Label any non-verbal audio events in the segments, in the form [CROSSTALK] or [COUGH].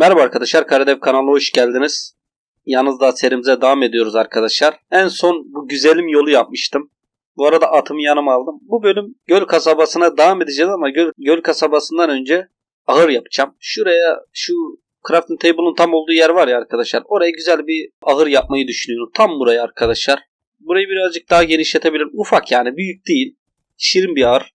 Merhaba arkadaşlar, Karadev kanalına hoş geldiniz. Yanınızda serimize devam ediyoruz arkadaşlar. En son bu güzelim yolu yapmıştım. Bu arada atımı yanıma aldım. Bu bölüm göl kasabasına devam edeceğiz ama göl, göl kasabasından önce ahır yapacağım. Şuraya şu crafting table'ın tam olduğu yer var ya arkadaşlar. Oraya güzel bir ahır yapmayı düşünüyorum. Tam buraya arkadaşlar. Burayı birazcık daha genişletebilirim. Ufak yani büyük değil. Şirin bir ahır.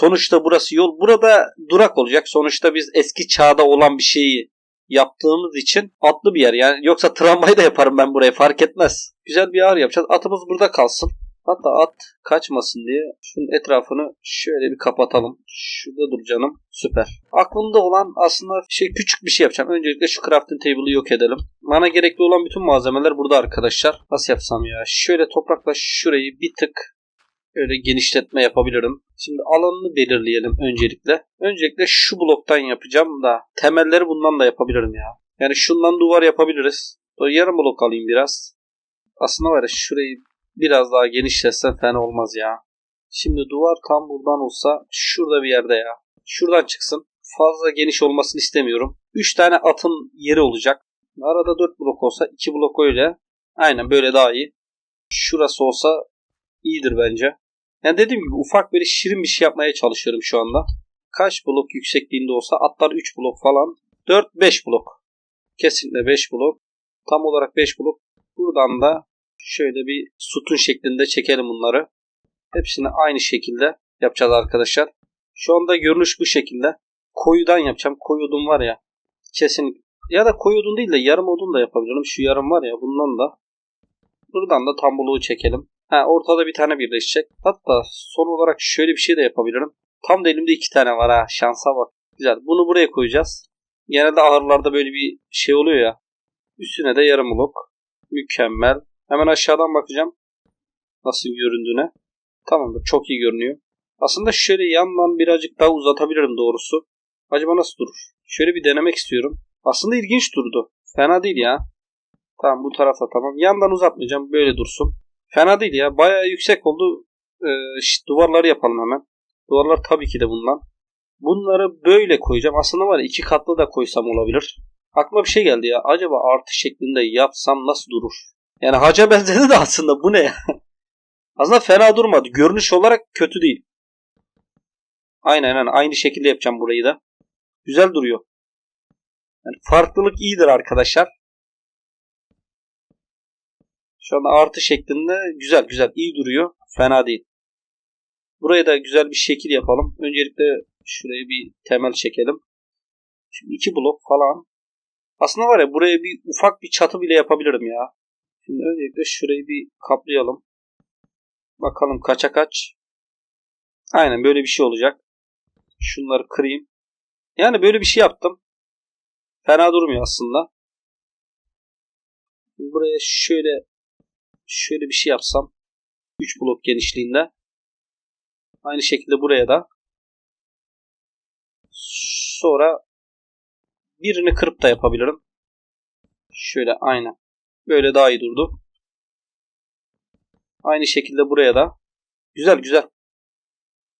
Sonuçta burası yol. Burada durak olacak. Sonuçta biz eski çağda olan bir şeyi yaptığımız için atlı bir yer. Yani yoksa tramvayı da yaparım ben buraya fark etmez. Güzel bir ağır yapacağız. Atımız burada kalsın. Hatta at kaçmasın diye şunun etrafını şöyle bir kapatalım. Şurada dur canım. Süper. Aklımda olan aslında şey küçük bir şey yapacağım. Öncelikle şu crafting table'ı yok edelim. Bana gerekli olan bütün malzemeler burada arkadaşlar. Nasıl yapsam ya? Şöyle toprakla şurayı bir tık Öyle genişletme yapabilirim. Şimdi alanını belirleyelim öncelikle. Öncelikle şu bloktan yapacağım da temelleri bundan da yapabilirim ya. Yani şundan duvar yapabiliriz. Böyle yarım blok alayım biraz. Aslında var ya şurayı biraz daha genişletsem fena olmaz ya. Şimdi duvar tam buradan olsa şurada bir yerde ya. Şuradan çıksın. Fazla geniş olmasını istemiyorum. 3 tane atın yeri olacak. Arada 4 blok olsa 2 blok öyle. Aynen böyle daha iyi. Şurası olsa iyidir bence. Yani dediğim gibi ufak böyle şirin bir şey yapmaya çalışıyorum şu anda. Kaç blok yüksekliğinde olsa atlar 3 blok falan. 4-5 blok. Kesinlikle 5 blok. Tam olarak 5 blok. Buradan da şöyle bir sütun şeklinde çekelim bunları. Hepsini aynı şekilde yapacağız arkadaşlar. Şu anda görünüş bu şekilde. Koyudan yapacağım. Koyu odun var ya. Kesin ya da koyu odun değil de yarım odun da yapabilirim. Şu yarım var ya bundan da. Buradan da tam bloğu çekelim. Ha, ortada bir tane birleşecek. Hatta son olarak şöyle bir şey de yapabilirim. Tam da elimde iki tane var ha. Şansa bak. Güzel. Bunu buraya koyacağız. Genelde ahırlarda böyle bir şey oluyor ya. Üstüne de yarım blok. Mükemmel. Hemen aşağıdan bakacağım. Nasıl göründüğüne. Tamamdır. Çok iyi görünüyor. Aslında şöyle yandan birazcık daha uzatabilirim doğrusu. Acaba nasıl durur? Şöyle bir denemek istiyorum. Aslında ilginç durdu. Fena değil ya. Tamam bu tarafa tamam. Yandan uzatmayacağım. Böyle dursun. Fena değil ya. Bayağı yüksek oldu. Ee, işte duvarları yapalım hemen. Duvarlar tabii ki de bundan. Bunları böyle koyacağım. Aslında var ya iki katlı da koysam olabilir. Aklıma bir şey geldi ya. Acaba artı şeklinde yapsam nasıl durur? Yani haca [LAUGHS] benzedi de aslında bu ne ya? [LAUGHS] aslında fena durmadı. Görünüş olarak kötü değil. Aynen aynen aynı şekilde yapacağım burayı da. Güzel duruyor. Yani farklılık iyidir arkadaşlar. Şu anda artı şeklinde güzel güzel iyi duruyor. Fena değil. Buraya da güzel bir şekil yapalım. Öncelikle şuraya bir temel çekelim. Şimdi iki blok falan. Aslında var ya buraya bir ufak bir çatı bile yapabilirim ya. Şimdi öncelikle şurayı bir kaplayalım. Bakalım kaça kaç. Aynen böyle bir şey olacak. Şunları kırayım. Yani böyle bir şey yaptım. Fena durmuyor aslında. Buraya şöyle şöyle bir şey yapsam 3 blok genişliğinde aynı şekilde buraya da sonra birini kırıp da yapabilirim. Şöyle aynı. Böyle daha iyi durdu. Aynı şekilde buraya da. Güzel güzel.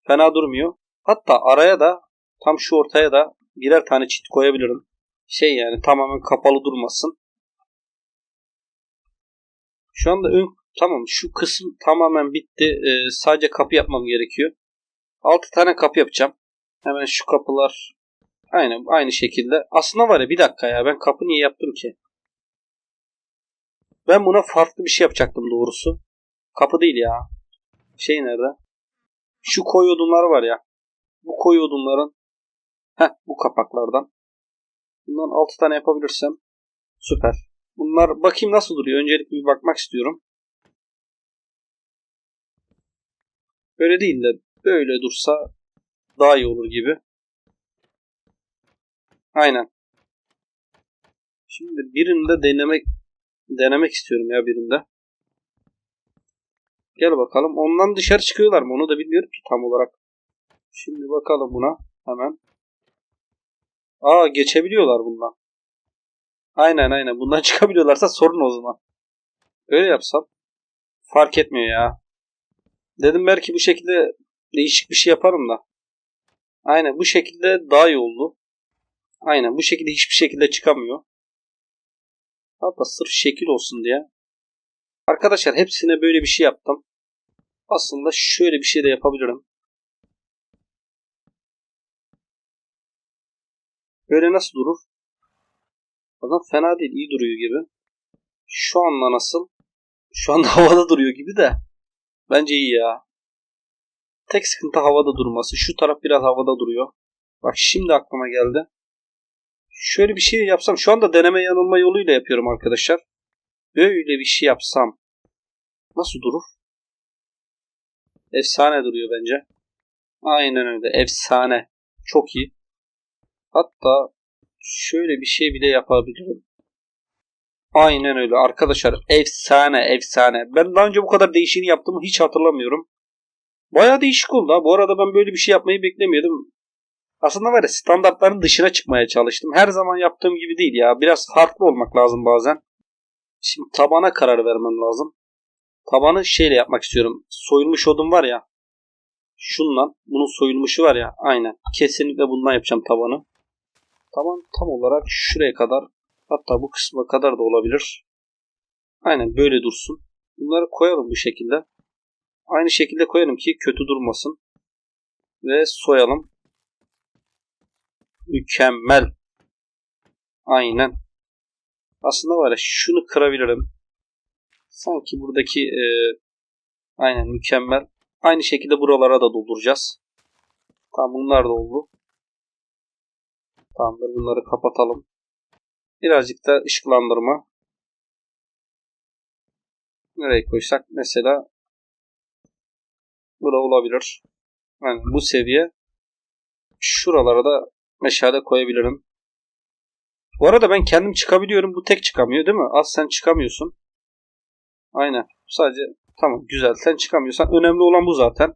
Fena durmuyor. Hatta araya da tam şu ortaya da birer tane çit koyabilirim. Şey yani tamamen kapalı durmasın. Şu anda ön tamam şu kısım tamamen bitti. Ee, sadece kapı yapmam gerekiyor. 6 tane kapı yapacağım. Hemen şu kapılar aynen aynı şekilde. Aslında var ya bir dakika ya ben kapı niye yaptım ki? Ben buna farklı bir şey yapacaktım doğrusu. Kapı değil ya. Şey nerede? Şu koyu odunlar var ya. Bu koyu odunların heh, bu kapaklardan. Bundan 6 tane yapabilirsem süper. Bunlar bakayım nasıl duruyor. Öncelikle bir bakmak istiyorum. Böyle değil de böyle dursa daha iyi olur gibi. Aynen. Şimdi birinde denemek denemek istiyorum ya birinde. Gel bakalım. Ondan dışarı çıkıyorlar mı? Onu da bilmiyorum ki tam olarak. Şimdi bakalım buna hemen. Aa geçebiliyorlar bundan. Aynen aynen. Bundan [LAUGHS] çıkabiliyorlarsa sorun o zaman. Öyle yapsam. Fark etmiyor ya. Dedim belki bu şekilde değişik bir şey yaparım da. Aynen bu şekilde daha iyi oldu. Aynen bu şekilde hiçbir şekilde çıkamıyor. Hatta sırf şekil olsun diye. Arkadaşlar hepsine böyle bir şey yaptım. Aslında şöyle bir şey de yapabilirim. Böyle nasıl durur? Adam fena değil, iyi duruyor gibi. Şu anda nasıl? Şu anda [LAUGHS] havada duruyor gibi de. Bence iyi ya. Tek sıkıntı havada durması. Şu taraf biraz havada duruyor. Bak şimdi aklıma geldi. Şöyle bir şey yapsam. Şu anda deneme yanılma yoluyla yapıyorum arkadaşlar. Böyle bir şey yapsam. Nasıl durur? Efsane duruyor bence. Aynen öyle. Efsane. Çok iyi. Hatta şöyle bir şey bile yapabilirim. Aynen öyle arkadaşlar. Efsane efsane. Ben daha önce bu kadar değişini yaptığımı hiç hatırlamıyorum. Baya değişik oldu ha. Bu arada ben böyle bir şey yapmayı beklemiyordum. Aslında var ya standartların dışına çıkmaya çalıştım. Her zaman yaptığım gibi değil ya. Biraz farklı olmak lazım bazen. Şimdi tabana karar vermem lazım. Tabanı şeyle yapmak istiyorum. Soyulmuş odun var ya. Şundan. Bunun soyulmuşu var ya. Aynen. Kesinlikle bundan yapacağım tabanı. Taban tam olarak şuraya kadar hatta bu kısma kadar da olabilir. Aynen böyle dursun. Bunları koyalım bu şekilde. Aynı şekilde koyalım ki kötü durmasın. Ve soyalım. Mükemmel. Aynen. Aslında var ya şunu kırabilirim. Sanki buradaki e, aynen mükemmel. Aynı şekilde buralara da dolduracağız. Tamam bunlar da oldu. Tamamdır bunları kapatalım. Birazcık da ışıklandırma. Nereye koysak mesela Bura olabilir. Yani bu seviye şuralara da meşale koyabilirim. Bu arada ben kendim çıkabiliyorum. Bu tek çıkamıyor değil mi? Az sen çıkamıyorsun. Aynen. Sadece tamam güzel. Sen çıkamıyorsan önemli olan bu zaten.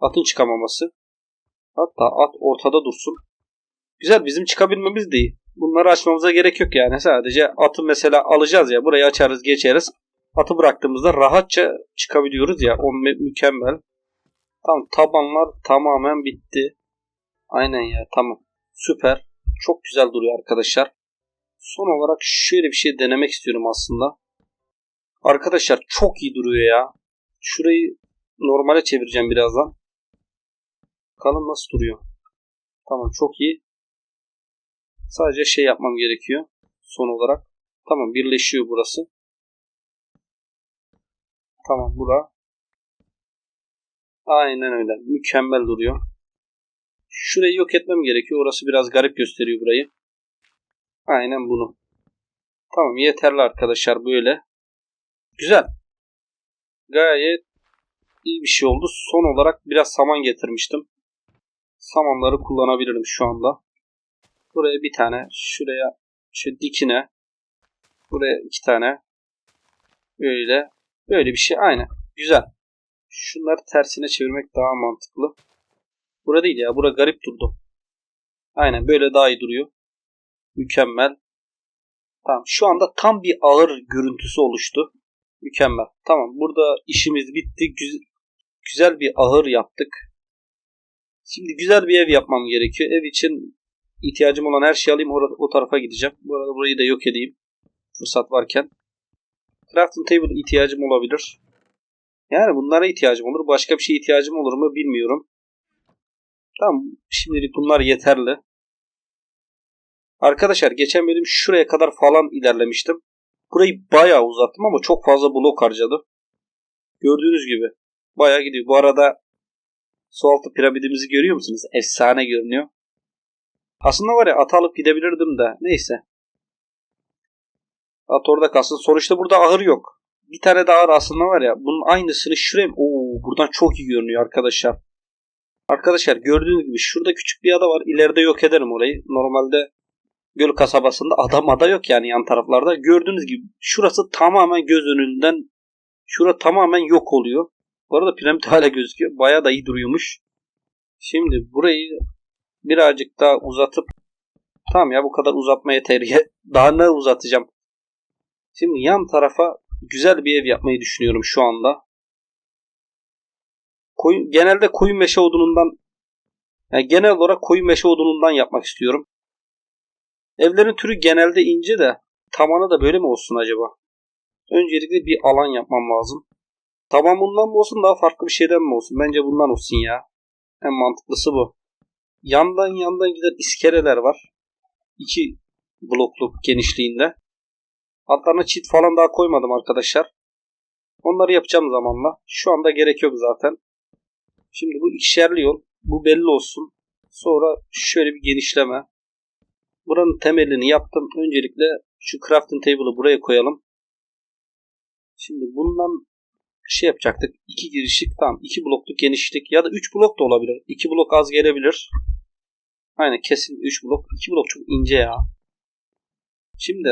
Atın çıkamaması. Hatta at ortada dursun. Güzel bizim çıkabilmemiz değil. Bunları açmamıza gerek yok yani. Sadece atı mesela alacağız ya. Burayı açarız geçeriz. Atı bıraktığımızda rahatça çıkabiliyoruz ya. O mü- mükemmel. Tamam tabanlar tamamen bitti. Aynen ya tamam. Süper. Çok güzel duruyor arkadaşlar. Son olarak şöyle bir şey denemek istiyorum aslında. Arkadaşlar çok iyi duruyor ya. Şurayı normale çevireceğim birazdan. Bakalım nasıl duruyor. Tamam çok iyi. Sadece şey yapmam gerekiyor. Son olarak. Tamam birleşiyor burası. Tamam bura. Aynen öyle. Mükemmel duruyor. Şurayı yok etmem gerekiyor. Orası biraz garip gösteriyor burayı. Aynen bunu. Tamam yeterli arkadaşlar böyle. Güzel. Gayet iyi bir şey oldu. Son olarak biraz saman getirmiştim. Samanları kullanabilirim şu anda. Buraya bir tane. Şuraya şu dikine. Buraya iki tane. Böyle. Böyle bir şey. Aynen. Güzel. Şunları tersine çevirmek daha mantıklı. Bura değil ya. Bura garip durdu. Aynen böyle daha iyi duruyor. Mükemmel. Tamam şu anda tam bir ağır görüntüsü oluştu. Mükemmel. Tamam burada işimiz bitti. Güz- güzel bir ahır yaptık. Şimdi güzel bir ev yapmam gerekiyor. Ev için ihtiyacım olan her şeyi alayım. O tarafa gideceğim. Bu arada burayı da yok edeyim. Fırsat varken. Crafting table ihtiyacım olabilir. Yani bunlara ihtiyacım olur. Başka bir şeye ihtiyacım olur mu bilmiyorum. Tamam şimdilik bunlar yeterli. Arkadaşlar geçen bölüm şuraya kadar falan ilerlemiştim. Burayı bayağı uzattım ama çok fazla blok harcadı. Gördüğünüz gibi bayağı gidiyor. Bu arada su altı piramidimizi görüyor musunuz? Efsane görünüyor. Aslında var ya at alıp gidebilirdim de neyse. At orada kalsın. Sonuçta burada ahır yok. Bir tane daha ahır aslında var ya. Bunun aynısını şuraya... Oo, buradan çok iyi görünüyor arkadaşlar. Arkadaşlar gördüğünüz gibi şurada küçük bir ada var. İleride yok ederim orayı. Normalde göl kasabasında adam ada yok yani yan taraflarda. Gördüğünüz gibi şurası tamamen göz önünden şura tamamen yok oluyor. Bu arada piramit [LAUGHS] hala gözüküyor. Bayağı da iyi duruyormuş. Şimdi burayı birazcık daha uzatıp tamam ya bu kadar uzatma yeter. [LAUGHS] Daha ne uzatacağım? Şimdi yan tarafa güzel bir ev yapmayı düşünüyorum şu anda. Koyun, genelde koyun meşe odunundan yani genel olarak koyun meşe odunundan yapmak istiyorum. Evlerin türü genelde ince de tavanı da böyle mi olsun acaba? Öncelikle bir alan yapmam lazım. Tavan bundan mı olsun daha farklı bir şeyden mi olsun? Bence bundan olsun ya. En mantıklısı bu. Yandan yandan giden iskeleler var. İki blokluk genişliğinde. Altlarına çit falan daha koymadım arkadaşlar. Onları yapacağım zamanla. Şu anda gerek yok zaten. Şimdi bu ikişerli yol. Bu belli olsun. Sonra şöyle bir genişleme. Buranın temelini yaptım. Öncelikle şu crafting table'ı buraya koyalım. Şimdi bundan şey yapacaktık. İki girişlik tamam. iki blokluk genişlik ya da üç blok da olabilir. İki blok az gelebilir. Aynen kesin üç blok. İki blok çok ince ya. Şimdi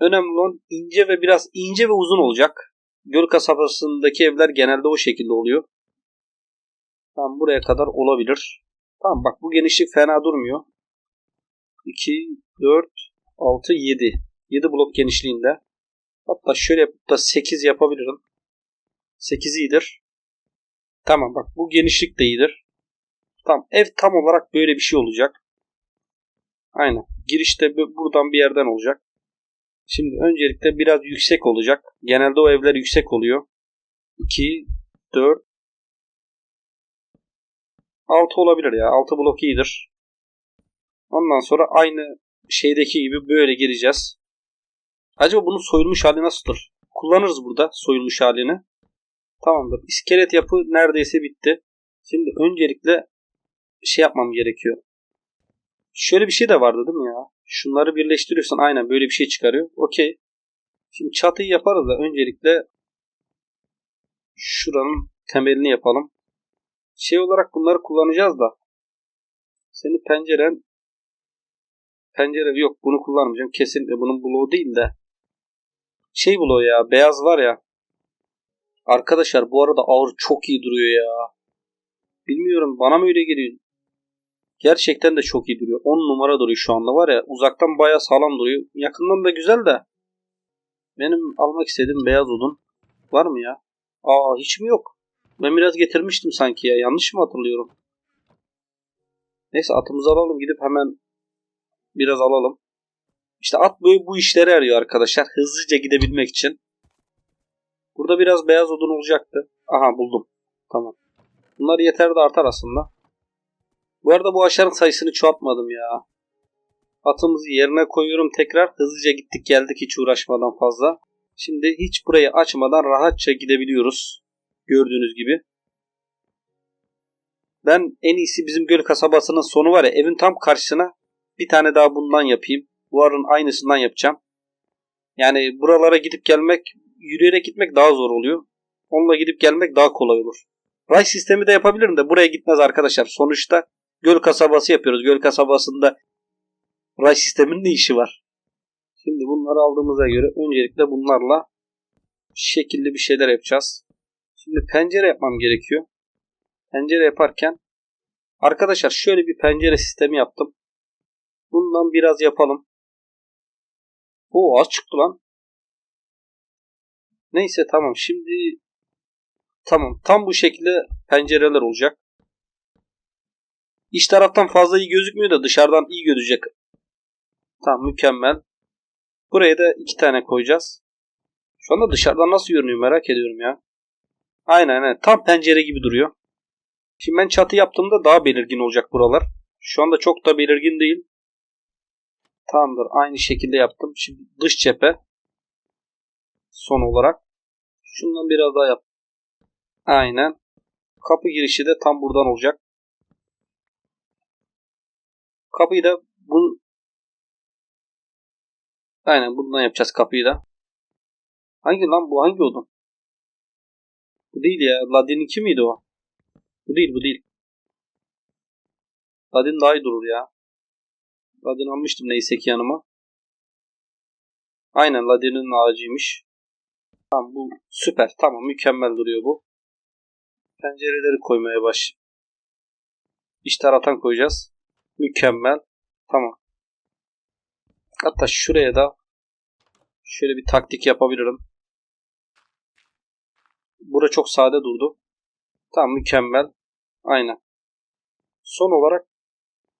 önemli olan ince ve biraz ince ve uzun olacak. Göl kasabasındaki evler genelde o şekilde oluyor. Tamam buraya kadar olabilir. Tamam bak bu genişlik fena durmuyor. 2, 4, 6, 7. 7 blok genişliğinde. Hatta şöyle yapıp da 8 yapabilirim. 8 iyidir. Tamam bak bu genişlik de iyidir. Tamam ev tam olarak böyle bir şey olacak. Aynen. Girişte buradan bir yerden olacak. Şimdi öncelikle biraz yüksek olacak. Genelde o evler yüksek oluyor. 2, 4, 6 olabilir ya. 6 blok iyidir. Ondan sonra aynı şeydeki gibi böyle gireceğiz. Acaba bunun soyulmuş hali nasıldır? Kullanırız burada soyulmuş halini. Tamamdır. İskelet yapı neredeyse bitti. Şimdi öncelikle şey yapmam gerekiyor. Şöyle bir şey de vardı değil mi ya? Şunları birleştiriyorsan aynen böyle bir şey çıkarıyor. Okey. Şimdi çatıyı yaparız da öncelikle şuranın temelini yapalım. Şey olarak bunları kullanacağız da. Senin penceren pencere yok bunu kullanmayacağım. Kesinlikle bunun bloğu değil de. Şey bloğu ya beyaz var ya. Arkadaşlar bu arada ağır çok iyi duruyor ya. Bilmiyorum bana mı öyle geliyor? Gerçekten de çok iyi duruyor. 10 numara duruyor şu anda var ya. Uzaktan bayağı sağlam duruyor. Yakından da güzel de. Benim almak istediğim beyaz odun. Var mı ya? Aa hiç mi yok? Ben biraz getirmiştim sanki ya. Yanlış mı hatırlıyorum? Neyse atımızı alalım. Gidip hemen biraz alalım. İşte at böyle bu işleri arıyor arkadaşlar. Hızlıca gidebilmek için. Burada biraz beyaz odun olacaktı. Aha buldum. Tamam. Bunlar yeter de artar aslında. Bu arada bu aşarın sayısını çoğaltmadım ya. Atımızı yerine koyuyorum tekrar. Hızlıca gittik geldik hiç uğraşmadan fazla. Şimdi hiç burayı açmadan rahatça gidebiliyoruz. Gördüğünüz gibi. Ben en iyisi bizim göl kasabasının sonu var ya evin tam karşısına bir tane daha bundan yapayım. Buharın aynısından yapacağım. Yani buralara gidip gelmek, yürüyerek gitmek daha zor oluyor. Onunla gidip gelmek daha kolay olur. Ray sistemi de yapabilirim de buraya gitmez arkadaşlar. Sonuçta göl kasabası yapıyoruz. Göl kasabasında ray sisteminin ne işi var? Şimdi bunları aldığımıza göre öncelikle bunlarla şekilli bir şeyler yapacağız. Şimdi pencere yapmam gerekiyor. Pencere yaparken arkadaşlar şöyle bir pencere sistemi yaptım. Bundan biraz yapalım. O az çıktı lan. Neyse tamam şimdi tamam tam bu şekilde pencereler olacak. İç taraftan fazla iyi gözükmüyor da dışarıdan iyi gözecek. Tamam mükemmel. Buraya da iki tane koyacağız. Şu anda dışarıdan nasıl görünüyor merak ediyorum ya. Aynen aynen. Tam pencere gibi duruyor. Şimdi ben çatı yaptığımda daha belirgin olacak buralar. Şu anda çok da belirgin değil. Tamamdır. Aynı şekilde yaptım. Şimdi dış cephe. Son olarak. Şundan biraz daha yap. Aynen. Kapı girişi de tam buradan olacak. Kapıyı da bu Aynen bundan yapacağız kapıyı da. Hangi lan bu hangi odun? Bu değil ya. Ladin'inki miydi o? Bu değil bu değil. Ladin daha iyi durur ya. Ladin almıştım neyse ki yanıma. Aynen Ladin'in ağacıymış. Tamam bu süper. Tamam mükemmel duruyor bu. Pencereleri koymaya baş. İç taraftan koyacağız. Mükemmel. Tamam. Hatta şuraya da şöyle bir taktik yapabilirim. Bura çok sade durdu. Tamam mükemmel. Aynen. Son olarak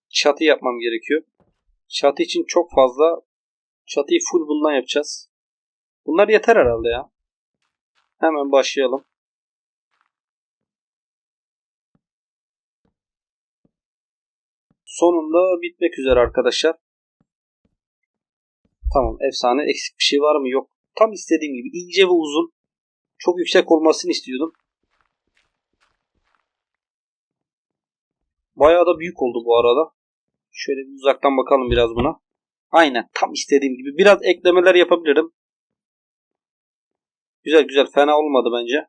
çatı yapmam gerekiyor. Çatı için çok fazla. Çatıyı full bundan yapacağız. Bunlar yeter herhalde ya. Hemen başlayalım. Sonunda bitmek üzere arkadaşlar. Tamam efsane. Eksik bir şey var mı? Yok. Tam istediğim gibi ince ve uzun. Çok yüksek olmasını istiyordum. Bayağı da büyük oldu bu arada. Şöyle bir uzaktan bakalım biraz buna. Aynen tam istediğim gibi. Biraz eklemeler yapabilirim. Güzel güzel fena olmadı bence.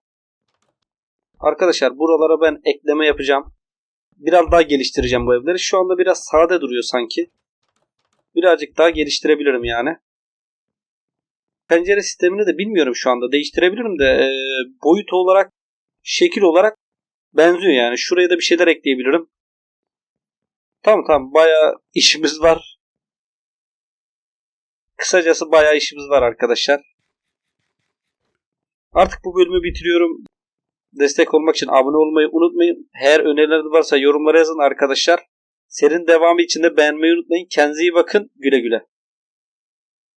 Arkadaşlar buralara ben ekleme yapacağım. Biraz daha geliştireceğim bu evleri. Şu anda biraz sade duruyor sanki. Birazcık daha geliştirebilirim yani. Pencere sistemini de bilmiyorum şu anda. Değiştirebilirim de e, boyut olarak, şekil olarak benziyor yani. Şuraya da bir şeyler ekleyebilirim. Tamam tamam bayağı işimiz var. Kısacası bayağı işimiz var arkadaşlar. Artık bu bölümü bitiriyorum. Destek olmak için abone olmayı unutmayın. Eğer önerileriniz varsa yorumlara yazın arkadaşlar. Serinin devamı için de beğenmeyi unutmayın. Kendinize iyi bakın. Güle güle.